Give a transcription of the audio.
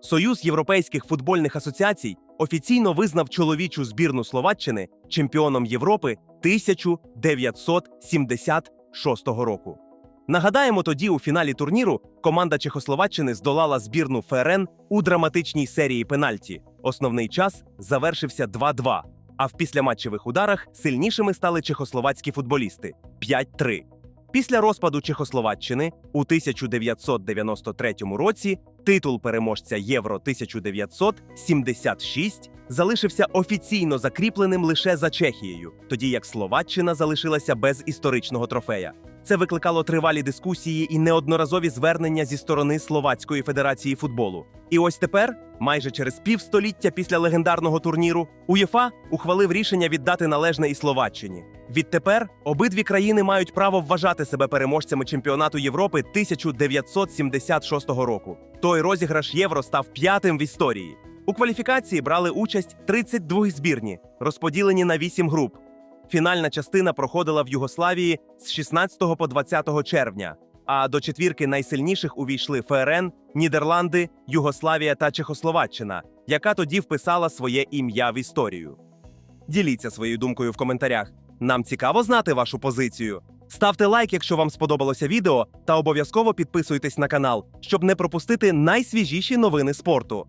Союз європейських футбольних асоціацій офіційно визнав чоловічу збірну Словаччини чемпіоном Європи 1976 року. Нагадаємо, тоді у фіналі турніру команда Чехословаччини здолала збірну ФРН у драматичній серії пенальті. Основний час завершився 2-2, а в післяматчевих ударах сильнішими стали чехословацькі футболісти 5-3. Після розпаду Чехословаччини у 1993 році титул переможця Євро 1976 залишився офіційно закріпленим лише за Чехією, тоді як Словаччина залишилася без історичного трофея. Це викликало тривалі дискусії і неодноразові звернення зі сторони Словацької федерації футболу. І ось тепер, майже через півстоліття після легендарного турніру, УЄФА ухвалив рішення віддати належне і Словаччині. Відтепер обидві країни мають право вважати себе переможцями чемпіонату Європи 1976 року. Той розіграш євро став п'ятим в історії. У кваліфікації брали участь 32 збірні, розподілені на 8 груп. Фінальна частина проходила в Югославії з 16 по 20 червня. А до четвірки найсильніших увійшли ФРН, Нідерланди, Югославія та Чехословаччина, яка тоді вписала своє ім'я в історію. Діліться своєю думкою в коментарях. Нам цікаво знати вашу позицію. Ставте лайк, якщо вам сподобалося відео, та обов'язково підписуйтесь на канал, щоб не пропустити найсвіжіші новини спорту.